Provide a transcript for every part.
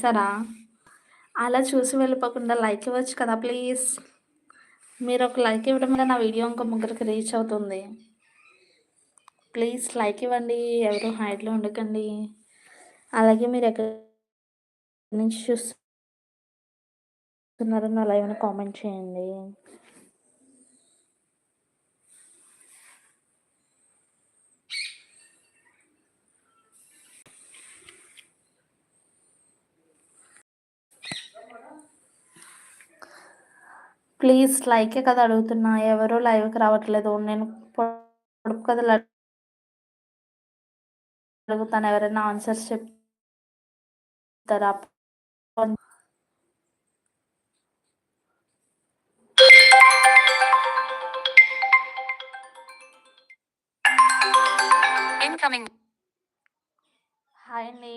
సరా అలా చూసి వెళ్ళిపోకుండా లైక్ ఇవ్వచ్చు కదా ప్లీజ్. ఒక లైక్ ఇవ్వడం వల్ల నా వీడియో ఇంకో ముగ్గురికి రీచ్ అవుతుంది. ప్లీజ్ లైక్ ఇవ్వండి. ఎవరు హైట్లో ఉండకండి. అలాగే మీరు ఎక్కడి నుంచి చూస్తున్నారో నా లైవ్‌ని కామెంట్ చేయండి. ప్లీజ్ లైకే కదా అడుగుతున్నా. ఎవరు లైవ్‌కి రావట్లేదు. నేను పొడుపు కథలు అడుగుతాను. ఎవరైనా ఆన్సర్స్ చెప్తారా? ఇన్‌కమింగ్. హాయ్ అండి.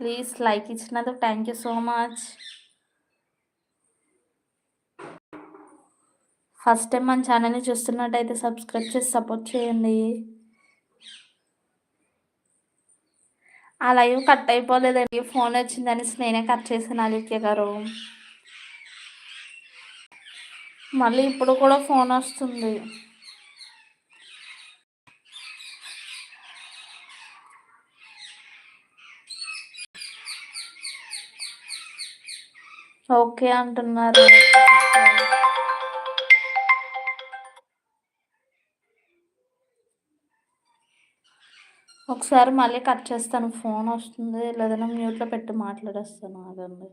ప్లీజ్ లైక్ ఇచ్చినందుకు thank you so much. First time మన ఛానల్‌ని చూస్తున్నట్టయితే సబ్స్క్రైబ్ చేసి సపోర్ట్ చేయండి. ఆ లైవ్ కట్ అయిపోలేదండి. ఫోన్ వచ్చిందనేసి నేనే కట్ చేశాను ఆదిత్య గారు. మళ్ళీ ఇప్పుడు కూడా ఫోన్ వస్తుంది. ఓకే అంటున్నారు. ఒకసారి మళ్ళీ కట్ చేస్తాను. ఫోన్ వస్తుంది. లేదన్నా మ్యూట్‌లో పెట్టి మాట్లాడేస్తాను ఆగండి.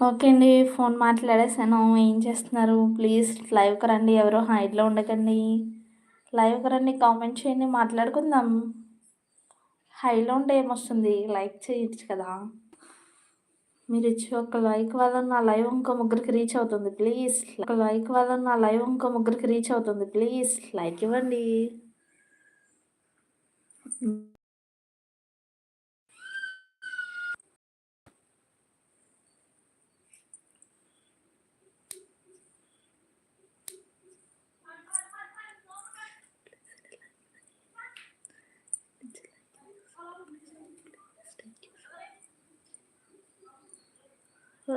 ఓకే అండి. ఫోన్ మాట్లాడేసాను. ఏం చేస్తున్నారు? ప్లీజ్ లైవ్‌కి రండి. ఎవరు హైడ్‌లో ఉండకండి. లైవ్‌కి రండి. కామెంట్ చేయండి. మాట్లాడుకుందాం. హైలో ఉంటే ఏమొస్తుంది? లైక్ చేయొచ్చు కదా! మీరు ఇచ్చి ఒక లైక్ వల్ల నా లైవ్ ఇంకో ముగ్గురికి రీచ్ అవుతుంది. ప్లీజ్ ఒక లైక్ వల్ల నా లైవ్ ఇంకో ముగ్గురికి రీచ్ అవుతుంది. ప్లీజ్ లైక్ ఇవ్వండి.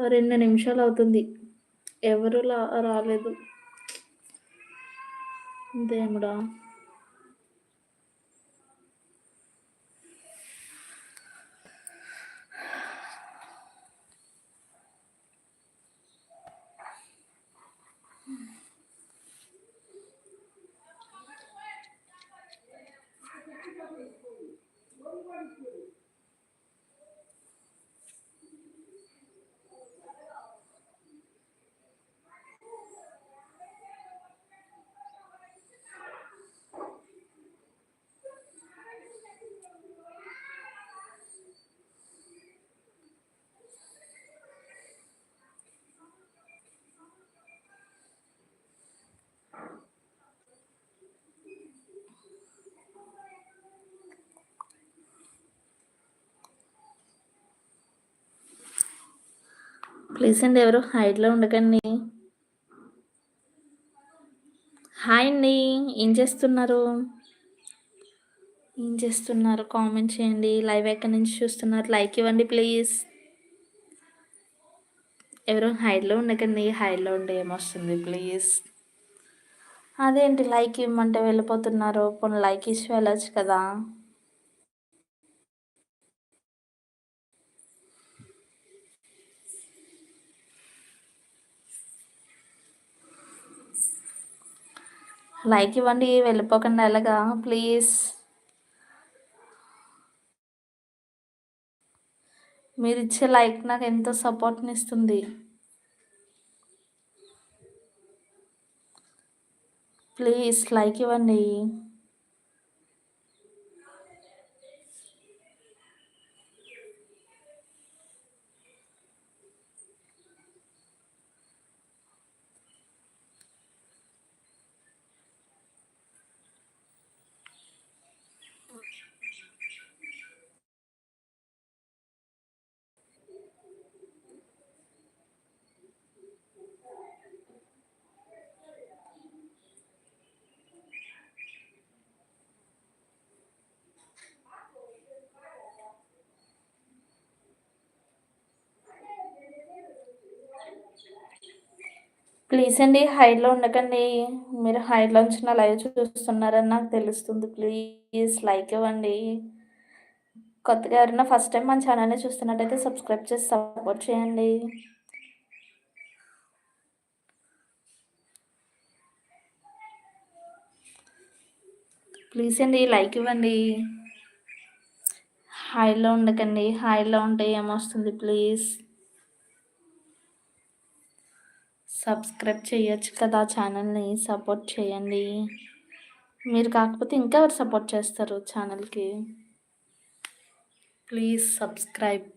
రెండు నిమిషాలు అవుతుంది. ఎవరు లా రాలేదు. దేవుడా! ప్లీజ్ అండి ఎవరు హైడ్‌లో ఉండకండి. హాయ్ అండి. ఏం చేస్తున్నారు? ఏం చేస్తున్నారు? కామెంట్ చేయండి. లైవ్ ఎక్కడి నుంచి చూస్తున్నారు? లైక్ ఇవ్వండి ప్లీజ్. ఎవరు హైడ్‌లో ఉండకండి. హైడ్‌లో ఉంటే ఏమొస్తుంది ప్లీజ్. అదేంటి లైక్ ఇవ్వమంటే వెళ్ళిపోతున్నారు. పోనీ లైక్ ఇచ్చి వెళ్ళచ్చు కదా! లైక్ ఇవ్వండి. వెళ్ళిపోకుండా ఎలాగా ప్లీజ్. మీరిచ్చే లైక్ నాకు ఎంతో సపోర్ట్ని ఇస్తుంది ప్లీజ్ లైక్ ఇవ్వండి. ప్లీజ్ అండి హైడ్‌లో ఉండకండి. మీరు హైడ్‌లో నుంచి నా లైవ్ చూస్తున్నారని నాకు తెలుస్తుంది. ప్లీజ్ లైక్ ఇవ్వండి. కొత్తగా ఎవరైనా ఫస్ట్ టైం మన ఛానల్‌ని చూస్తున్నట్టయితే సబ్స్క్రైబ్ చేసి సపోర్ట్ చేయండి. ప్లీజ్ అండి లైక్ ఇవ్వండి. హాయిలో ఉండకండి. హాయిలో ఉంటే ఏమొస్తుంది ప్లీజ్. సబ్స్క్రైబ్ చేయొచ్చు కదా ఛానల్ని సపోర్ట్ చేయండి. మీరు కాకపోతే ఇంకా ఎవరు సపోర్ట్ చేస్తారు ఛానల్కి? Please subscribe.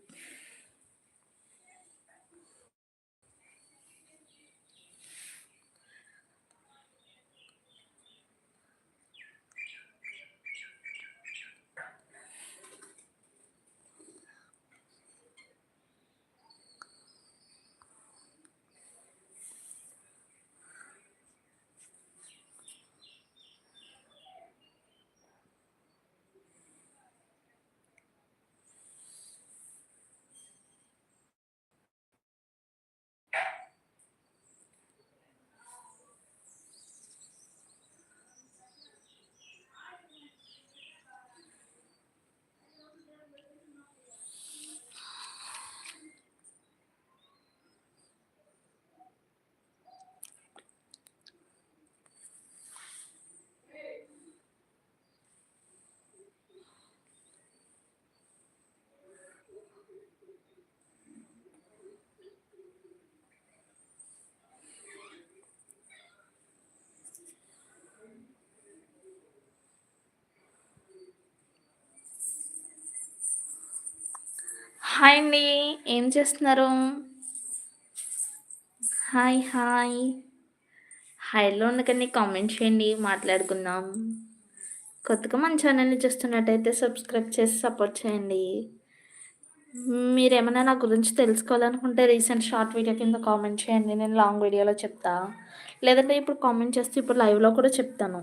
హాయ్ అండి. ఏం చేస్తున్నారు? Hi hi. హాయ్లో ఉండకండి కామెంట్ చేయండి మాట్లాడుకుందాం. కొత్తగా మన ఛానల్ని చూస్తున్నట్టయితే సబ్స్క్రైబ్ చేసి సపోర్ట్ చేయండి. మీరేమైనా నా గురించి తెలుసుకోవాలనుకుంటే రీసెంట్ షార్ట్ వీడియో కింద కామెంట్ చేయండి నేను లాంగ్ వీడియోలో చెప్తా. లేదంటే ఇప్పుడు కామెంట్ చేస్తే ఇప్పుడు లైవ్లో కూడా చెప్తాను.